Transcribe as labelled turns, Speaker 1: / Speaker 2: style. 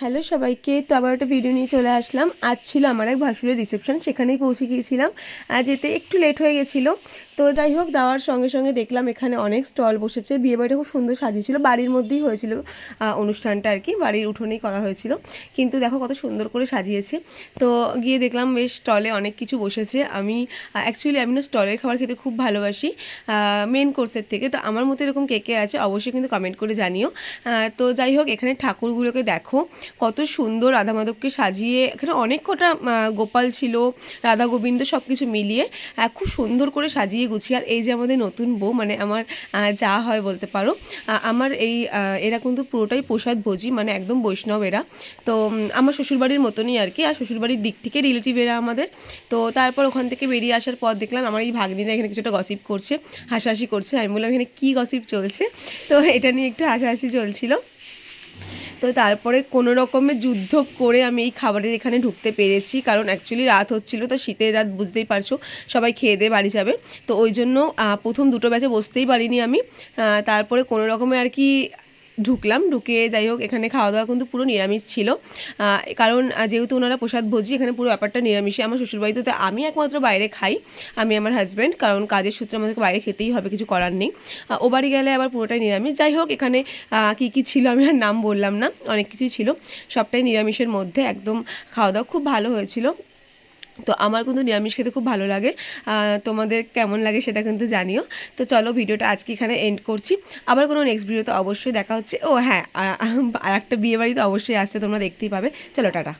Speaker 1: Hello সবাইকে, তো আবার একটা ভিডিও নিয়ে চলে আসলাম। আজ ছিল আমার এক ভাসুরের রিসেপশন সেখানেই পৌঁছে গিয়েছিলাম। আর যেতে একটু লেট হয়ে গেছিল। তো যাই হোক, যাওয়ার সঙ্গে সঙ্গে দেখলাম এখানে অনেক স্টল বসেছে। বিয়েবাড়িটা খুব সুন্দর সাজিয়েছিল। বাড়ির মধ্যেই হয়েছিল অনুষ্ঠানটা আর কি। বাড়ির উঠোনেই করা হয়েছিল। কিন্তু দেখো কত সুন্দর করে সাজিয়েছে। তো গিয়ে দেখলাম বেশ স্টলে অনেক কিছু বসেছে। আমি অ্যাকচুয়ালি আমি না স্টলের খাবার খেতে খুব ভালোবাসি। মেন কোর্সের থেকে। তো আমার মতো এরকম কে কে আছে অবশ্যই কিন্তু কমেন্ট করে জানিও। তো যাই হোক, এখানে ঠাকুরগুলোকে দেখো। কত সুন্দর রাধা মাধবকে সাজিয়ে, এখানে অনেক কটা গোপাল ছিল, রাধা গোবিন্দ সব কিছু মিলিয়ে খুব সুন্দর করে সাজিয়ে গুছিয়ে আর এই যে আমাদের নতুন বউ মানে আমার যা হয় বলতে পারো আমার এই এরা কিন্তু পুরোটাই প্রসাদ ভোজি মানে একদম বৈষ্ণব এরা। তো আমার শ্বশুরবাড়ির মতনই আর কি, আর শ্বশুরবাড়ির দিক থেকে রিলেটিভ এরা আমাদের। তো তারপর ওখান থেকে বেরিয়ে আসার পর দেখলাম আমার এই ভাগ্নিরা এখানে কিছুটা গসিপ করছে, হাসাহাসি করছে। আমি বললাম, এখানে কী গসিপ চলছে? তো এটা নিয়ে একটু হাসাহাসি চলছিল। তো তারপরে কোনো রকমে যুদ্ধ করে আমি এই খাবারের এখানে ঢুকতে পেরেছি। কারণ অ্যাকচুয়ালি রাত হচ্ছিল, তো শীতের রাত বুঝতেই পারছ, সবাই খেয়ে দিয়ে বাড়ি যাবে। তো ওই জন্য প্রথম দুটো ব্যাচে বসতেই পারিনি আমি। তারপরে কোনো রকমে আর কি ঢুকলাম, ঢুকে যাই হোক, এখানে খাওয়া দাওয়া কিন্তু পুরো নিরামিষ ছিল। কারণ যেহেতু ওনারা প্রসাদ ভোজি, এখানে পুরো ব্যাপারটা নিরামিষে আমার শ্বশুরবাড়িতে তো আমি একমাত্র বাইরে খাই, আমি আমার হাজব্যান্ড কারণ কাজের সূত্রে আমাদেরকে বাইরে খেতেই হবে, কিছু করার নেই। ও বাড়ি গেলে আবার পুরোটাই নিরামিষ। যাই হোক, এখানে কী কী ছিল আমি আর নাম বললাম না, অনেক কিছুই ছিল। সবটাই নিরামিষের মধ্যে একদম খাওয়া দাওয়া খুব ভালো হয়েছিল। তো আমার কিন্তু নিরামিষ খেতে খুব ভালো লাগে। তোমাদের কেমন লাগে সেটা কিন্তু জানিও। তো চলো ভিডিওটা আজকে এখানে এন্ড করছি। আবার কোনো নেক্সট ভিডিওতে অবশ্যই দেখা হচ্ছে। ও হ্যাঁ আর একটা বিয়ে বাড়ি তো অবশ্যই আসছে, তোমরা দেখতেই পাবে। চলো, টাটা।